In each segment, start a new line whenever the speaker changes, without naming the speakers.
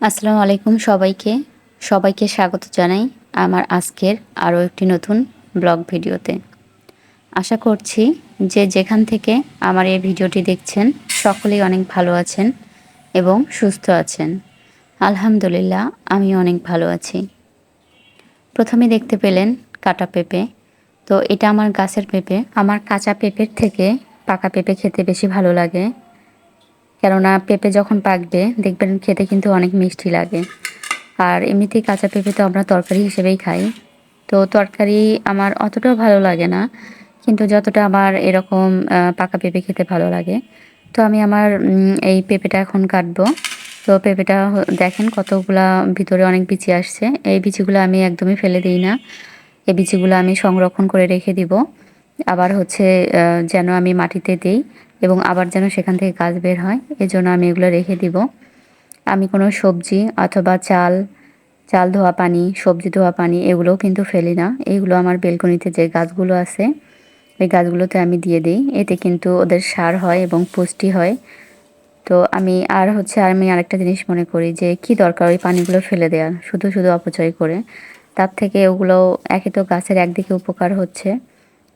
আসসালামু আলাইকুম সবাইকে। সবাইকে স্বাগত জানাই আমার আজকের আরও একটি নতুন ব্লগ ভিডিওতে। আশা করছি যে যেখান থেকে আমার এই ভিডিওটি দেখছেন, সকলেই অনেক ভালো আছেন এবং সুস্থ আছেন। আলহামদুলিল্লাহ আমি অনেক ভালো আছি। প্রথমে দেখতে পেলেন কাটা পেঁপে। তো এটা আমার গাছের পেঁপে। আমার কাঁচা পেঁপের থেকে পাকা পেঁপে খেতে বেশি ভালো লাগে। কেননা পেঁপে যখন পাকবে, দেখবেন খেতে কিন্তু অনেক মিষ্টি লাগে। আর এমনিতেই কাঁচা পেঁপে তো আমরা তরকারি হিসেবেই খাই। তো তরকারি আমার অতটাও ভালো লাগে না, কিন্তু যতটা আমার এরকম পাকা পেঁপে খেতে ভালো লাগে। তো আমি আমার এই পেঁপেটা এখন কাটবো। তো পেঁপেটা দেখেন কতগুলা ভিতরে অনেক বিচি আসছে। এই বিচিগুলো আমি একদমই ফেলে দিই না। এই বিচিগুলো আমি সংরক্ষণ করে রেখে দিব। আবার হচ্ছে যেন আমি মাটিতে দিই। এবং আবার যেন সেখান থেকে গাছ বের হয়, এজন্য আমি এগুলো রেখে দিব। আমি কোনো সবজি অথবা চাল চাল ধোয়া পানি, সবজি ধোয়া পানি এগুলোও কিন্তু ফেলি না। এইগুলো আমার বেলকনিতে যে গাছগুলো আছে, ওই গাছগুলোতে আমি দিয়ে দিই। এতে কিন্তু ওদের সার হয় এবং পুষ্টি হয়। তো আমি আর হচ্ছে আমি আরেকটা জিনিস মনে করি যে, কি দরকার ওই পানিগুলো ফেলে দেওয়ার শুধু শুধু অপচয় করে। তার থেকে ওগুলো একে তো গাছের একদিকে উপকার হচ্ছে,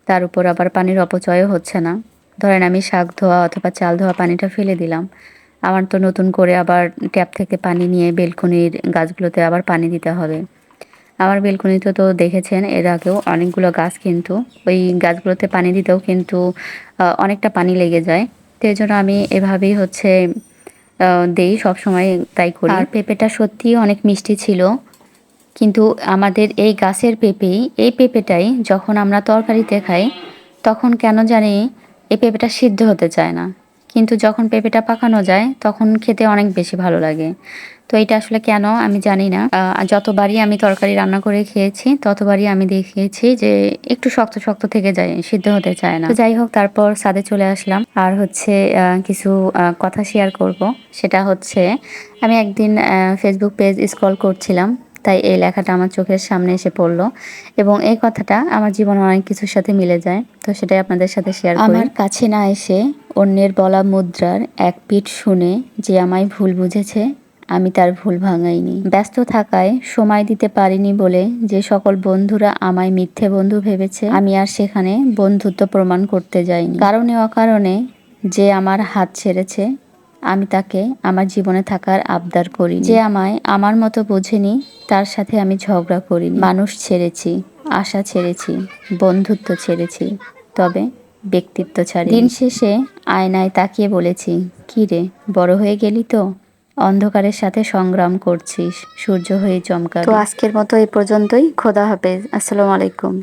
তার উপর আবার পানির অপচয়ও হচ্ছে না। ধরেন আমি শাক ধোয়া অথবা চাল ধোয়া পানিটা ফেলে দিলাম। আমার তো নতুন করে আবার ট্যাপ থেকে পানি নিয়ে বেলকনির গাছগুলোতে আবার পানি দিতে হবে। আমার বেলকনিতে তো দেখেছেন, এর আগেও অনেকগুলো গাছ কিন্তু, ওই গাছগুলোতে পানি দিতেও কিন্তু অনেকটা পানি লেগে যায়। তো এই জন্য আমি এভাবেই হচ্ছে দেই সবসময় তাই করি। আর পেঁপেটা সত্যিই অনেক মিষ্টি ছিল। কিন্তু আমাদের এই গাছের পেঁপেই, এই পেঁপেটাই যখন আমরা তরকারিতে খাই, তখন কেন জানি এই পেঁপেটা সিদ্ধ হতে চায় না। কিন্তু যখন পেঁপেটা পাকানো যায়, তখন খেতে অনেক বেশি ভালো লাগে। তো এটা আসলে কেন আমি জানি না। যতবারই আমি তরকারি রান্না করে খেয়েছি, ততবারই আমি দেখিয়েছি যে একটু শক্ত শক্ত থেকে যায়, সিদ্ধ হতে চায় না। যাই হোক, তারপর সাদে চলে আসলাম। আর হচ্ছে কিছু কথা শেয়ার করব। সেটা হচ্ছে, আমি একদিন ফেসবুক পেজ স্ক্রল করছিলাম। তাই এই লেখাটা আমার চোখের সামনে এসে পড়ল এবং এই কথাটা আমার জীবনে অনেক কিছুর সাথে মিলে যায়। তো সেটাই আপনাদের সাথে শেয়ার করি। আমার কাছে না এসে অন্যের বলা মুদ্রার এক পিঠ শুনে যে আমায় ভুল বুঝেছে, আমি তার ভুল ভাঙাইনি। ব্যস্ত থাকায় সময় দিতে পারিনি বলে যে সকল বন্ধুরা আমায় মিথ্যে বন্ধু ভেবেছে, আমি আর সেখানে বন্ধুত্ব প্রমাণ করতে যাইনি। কারণে অকারণে যে আমার হাত ছেড়েছে, আমি তাকে আমার জীবনে থাকার আবদার করি যে আমায় আমার মতো বোঝেনি তার সাথে আমি ঝগড়া করি মানুষ ছেড়েছি, আশা ছেড়েছি, বন্ধুত্ব ছেড়েছি, তবে ব্যক্তিত্ব ছাড়ি দিন শেষে আয়নায় তাকিয়ে বলেছি, কি রে, বড় হয়ে গেলি তো? অন্ধকারের সাথে সংগ্রাম করছিস, সূর্য হয়ে চমকা তো আজকের মতো এই পর্যন্তই। খোদা হাফেজ। আসসালামু আলাইকুম।